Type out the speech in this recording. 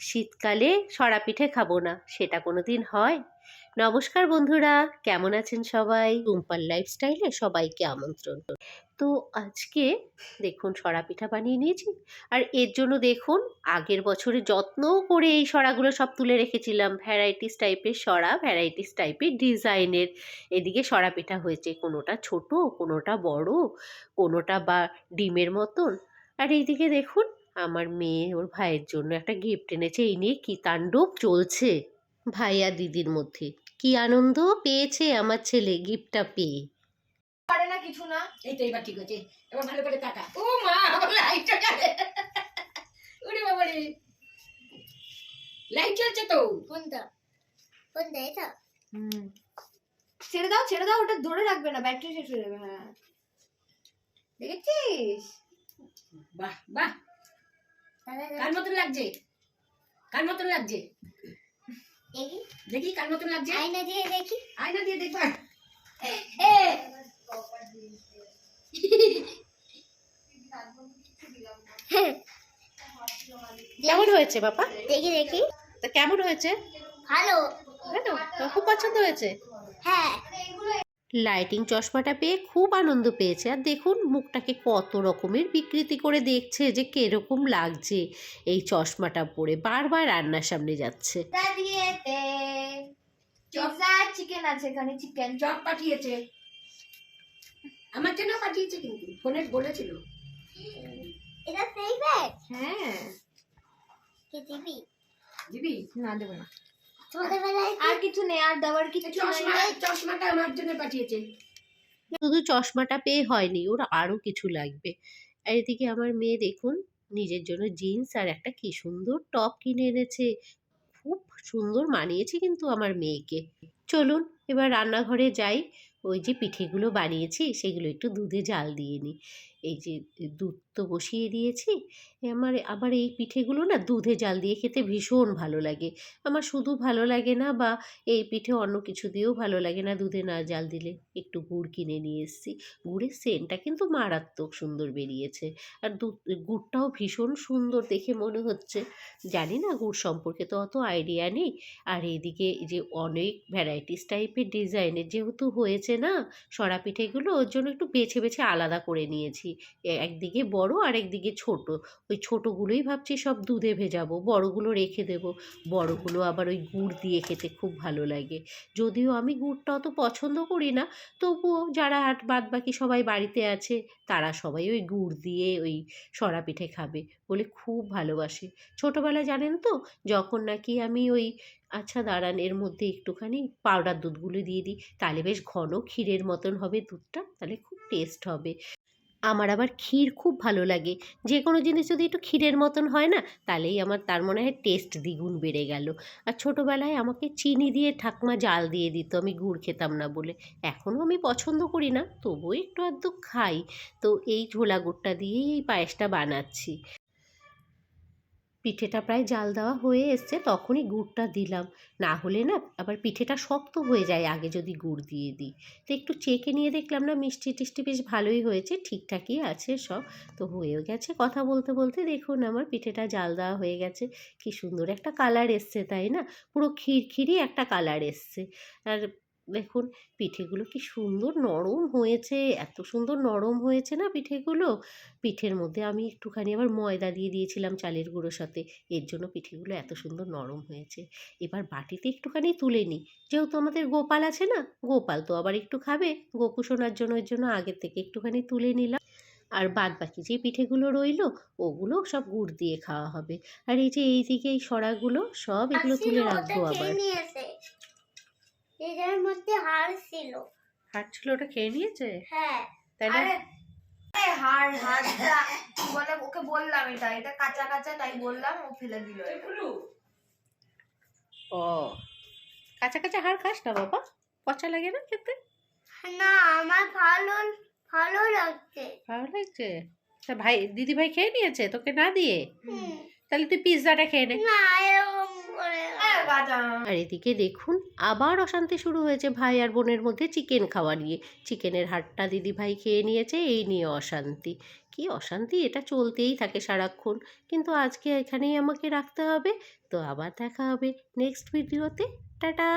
শীতকালে সরা পিঠে খাব না, সেটা কোনো দিন হয়? নমস্কার বন্ধুরা, কেমন আছেন সবাই? টুম্পার লাইফস্টাইলে সবাইকে আমন্ত্রণ। তো আজকে দেখুন সরা পিঠা বানিয়ে নিয়েছি, আর এর জন্য দেখুন আগের বছরে যত্ন করে এই সরাগুলো সব তুলে রেখেছিলাম। ভ্যারাইটিস টাইপের সরা ভ্যারাইটিস টাইপের ডিজাইনের এদিকে সরা পিঠা হয়েছে, কোনোটা ছোট, কোনোটা বড়, কোনোটা বা ডিমের মতন। আর এইদিকে দেখুন আমার মেয়ে ওর ভাইয়ের জন্য একটা গিফট এনেছে। এই নিয়ে কি তাণ্ডব চলছে? ভাইয়া দিদির মধ্যে। কি আনন্দ পেয়েছে আমার ছেলে গিফটটা পেয়ে। পারে না কিছু না। এই তো এবার ঠিক আছে এবার ভালো করে তাকা। ও মা লাইটটা জ্বলে ওরে বাবা রে লাইট জ্বলছে তো। কোনটা কোনটা এটা ছেড়ে দাও ছেড়ে দাও। ওটা ধরে রাখবে না। ব্যাটারি শেষ হয়ে যাবে হ্যাঁ। দেখেছিস? বাহ বাহ। কার মতন লাগছে? কার মতন লাগছে? দেখি। দেখি কার মতন লাগছে? আয়না দিয়ে দেখি। আয়না দিয়ে দেখবা। কেমন হয়েছে বাবা? দেখি দেখি। তা কেমন হয়েছে? ভালো। ভালো খুব পছন্দ হয়েছে? হ্যাঁ। লাইটিং চশমাটা পেয়ে খুব আনন্দ পেয়েছে। আর দেখুন মুখটাকে কত রকমের বিকৃতি করে দেখছে যে কীরকম লাগছে। এই চশমাটা পরে বারবার রান্নার সামনে যাচ্ছে। চিকেন আছে এখানে চিকেন চপ পাঠিয়েছে। আমার জন্য পাঠিয়েছে কিন্তু ফোনে বলেছিল। এটা সেই ব্যাগ হ্যাঁ। কে দিবি? দিবি? না দেবো না। আর কিছু নেই আর দেওয়ার কিছু চশমা নেই। চশমাটা আমার জন্য পাঠিয়েছে। শুধু চশমাটা পেয়ে হয়নি ওর আরও কিছু লাগবে। আর এদিকে আমার মেয়ে দেখুন নিজের জন্য জিন্স আর একটা কি সুন্দর টপ কিনে এনেছে। খুব সুন্দর মানিয়েছে কিন্তু আমার মেয়েকে। চলুন এবার রান্নাঘরে যাই। ওই যে পিঠেগুলো বানিয়েছি সেগুলো একটু দুধে জাল দিয়ে নিই। এই যে দুধ তো বসিয়ে দিয়েছি, আমার আবার এই পিঠেগুলো না দুধে জাল দিয়ে খেতে ভীষণ ভালো লাগে। আমার শুধু ভালো লাগে না বা এই পিঠে অন্য কিছু দিয়েও ভালো লাগে না দুধে না জাল দিলে। একটু গুড় কিনে নিয়ে এসেছি। গুড়ের সেন্টটা কিন্তু মারাত্মক সুন্দর বেরিয়েছে। আর দুধ, গুড়টাও ভীষণ সুন্দর দেখে মনে হচ্ছে। জানি না গুড় সম্পর্কে তো অত আইডিয়া নেই। আর এইদিকে এই যে অনেক ভ্যারাইটিস টাইপের ডিজাইনের যেহেতু হয়েছে না সরা পিঠেগুলো, ওর জন্য একটু বেছে বেছে আলাদা করে নিয়েছি। এ- একদিকে বড় আর একদিকে ছোট। ওই ছোটোগুলোই ভাবছি সব দুধে ভেজাবো, বড়গুলো রেখে দেবো। বড়গুলো আবার ওই গুড় দিয়ে খেতে খুব ভালো লাগে। যদিও আমি গুড়টা অত পছন্দ করি না, তবুও যারা আর বাদ বাকি সবাই বাড়িতে আছে, তারা সবাই ওই গুড় দিয়ে ওই সরা পিঠে খাবে বলে খুব ভালোবাসে। ছোটোবেলায় জানেন তো, যখন নাকি আমি ওই আচ্ছা দাঁড়ান, এর মধ্যে একটুখানি পাউডার দুধগুলো দিয়ে দিই, তাহলে বেশ ঘন ক্ষীরের মতন হবে দুধটা, তাহলে খুব টেস্ট হবে। আমার আবার ক্ষীর খুব ভালো লাগে। যে কোনো জিনিস যদি একটু ক্ষীরের মতন হয় না, তাহলেই আমার, তার মনে হয় টেস্ট দ্বিগুণ বেড়ে গেল। আর ছোটোবেলায় আমাকে চিনি দিয়ে ঠাকমা জাল দিয়ে দিত, আমি গুড় খেতাম না বলে। এখনও আমি পছন্দ করি না, তবুও একটু আধটু খাই। তো এই ঝোলা গুড়টা দিয়েই এই পায়েসটা বানাচ্ছি। পিঠেটা প্রায় জাল দেওয়া হয়ে এসছে, তখনই গুড়টা দিলাম। না হলে না আবার পিঠেটা শক্ত হয়ে যায়, আগে যদি গুড় দিয়ে দিই। তো একটু চেকে নিয়ে দেখলাম না, মিষ্টি টিষ্টি বেশ ভালোই হয়েছে, ঠিকঠাকই আছে সব। তো হয়েও গেছে কথা বলতে বলতে, দেখুন আমার পিঠেটা জাল দেওয়া হয়ে গেছে। কি সুন্দর একটা কালার এসছে, তাই না? পুরো খিরখিরি একটা কালার এসছে। আর দেখুন পিঠেগুলো কি সুন্দর নরম হয়েছে এত সুন্দর নরম হয়েছে না পিঠেগুলো? পিঠের মধ্যে আমি একটুখানি আবার ময়দা দিয়ে দিয়েছিলাম চালের গুঁড়োর সাথে এর জন্য পিঠেগুলো এত সুন্দর নরম হয়েছে। এবার বাটিতে একটুখানি তুলে নিই যেহেতু আমাদের গোপাল আছে না গোপাল তো আবার একটু খাবে গোপু সোনার জন্য এর জন্য আগের থেকে একটুখানি তুলে নিলাম। আর বাদ বাকি যে পিঠেগুলো রইল ওগুলো সব গুড় দিয়ে খাওয়া হবে। আর এই যে এইদিকে এই সরাগুলো সব এগুলো তুলে রাখব আবার। এটার মধ্যে হাড় ছিল। হাট ছিল ওটা খেয়ে নিয়েছে? হ্যাঁ। হাড় হাড়টা বলে ওকে বললাম এটা এটা কাঁচা কাঁচা তাই বললাম ও ফেলে দিল ও। কাঁচা কাঁচা হাড় খাস না বাবা? পচা লাগে না খেতে? না আমার ভালো ভালো লাগছে। ভালো লাগছে? তা ভাই দিদি ভাই খেয়ে নিয়েছে তোকে না দিয়ে? তাহলে তুই পিৎজাটা খেয়ে নে। না আরে এদিকে দেখুন, আবার অশান্তি শুরু হয়েছে ভাই আর বোনের মধ্যে চিকেন খাওয়া নিয়ে। চিকেনের হাটটা দিদি ভাই খেয়ে নিয়েছে, এই নিয়ে অশান্তি। কি অশান্তি, এটা চলতেই থাকে সারাক্ষণ। কিন্তু আজকে এখানেই আমাকে রাখতে হবে। তো আবার দেখা হবে নেক্সট ভিডিওতে টাটা!